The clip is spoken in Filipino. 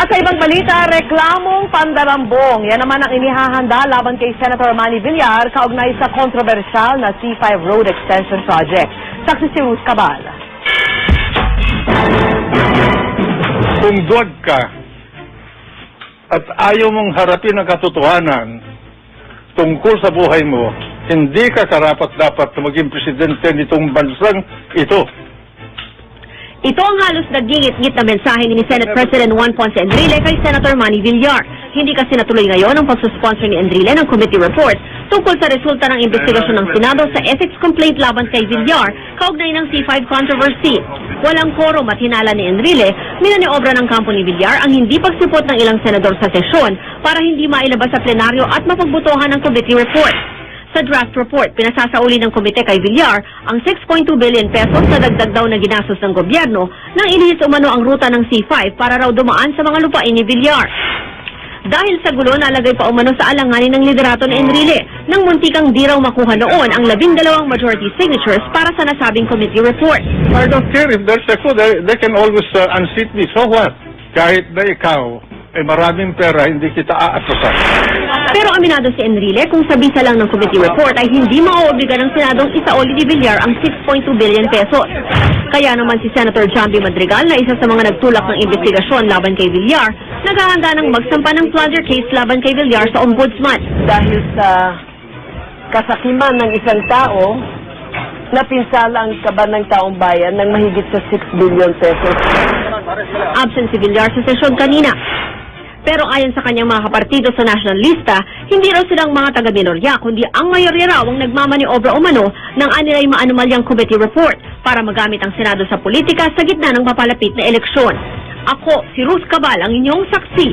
At sa ibang balita, reklamong pandarambong. Yan naman ang inihahanda laban kay Senator Manny Villar kaugnay sa kontrobersyal na C5 Road Extension Project. Saksi si Ruth Cabal. Kung duwag ka at ayaw mong harapin ang katotohanan tungkol sa buhay mo, hindi ka karapat dapat na maging presidente nitong bansang ito. Ito ang halos nagingit-ngit na mensahe ni Senate President Juan Ponce Enrile kay Senator Manny Villar. Hindi kasi natuloy ngayon ang pagsusponsor ni Enrile ng committee report tungkol sa resulta ng investigasyon ng Senado sa ethics complaint laban kay Villar kaugnay ng C5 controversy. Walang quorum at hinala ni Enrile, minaniobra ng kampo ni Villar ang hindi pagsipot ng ilang senador sa sesyon para hindi mailabas sa plenaryo at mapagbutuhan ng committee report. Sa draft report, pinasasauli ng komite kay Villar ang 6.2 billion pesos na dagdag daw na ginastos ng gobyerno nang ilihis umano ang ruta ng C5 para raw dumaan sa mga lupain ni Villar. Dahil sa gulo, nalagay pa umano sa alanganin ng liderato ni Enrile nang muntikang di raw makuha noon ang labindalawang majority signatures para sa nasabing committee report. I don't care if there's a coup, they, they can always uh, unseat me. So what? Kahit na ikaw, ay maraming pera, hindi kita aasasan. Pero aminado si Enrile kung sa bisa lang ng committee report ay hindi mauobliga ng Senadong isaoli ni Villar ang 6.2 billion pesos. Kaya naman si Senator Jambi Madrigal na isa sa mga nagtulak ng investigasyon laban kay Villar, naghahanda ng magsampa ng plunder case laban kay Villar sa ombudsman. Dahil sa kasakiman ng isang tao, napinsala ang kaban ng taong bayan ng mahigit sa 6 billion pesos. Absent si Villar sa sesyon kanina. Pero ayon sa kanyang mga kapartido sa national lista, hindi raw silang mga taga-minorya, kundi ang mayorya raw ang nagmamaniobra umano ng anilay maanumalyang committee report para magamit ang Senado sa politika sa gitna ng papalapit na eleksyon. Ako, si Ruth Cabal, ang inyong saksi.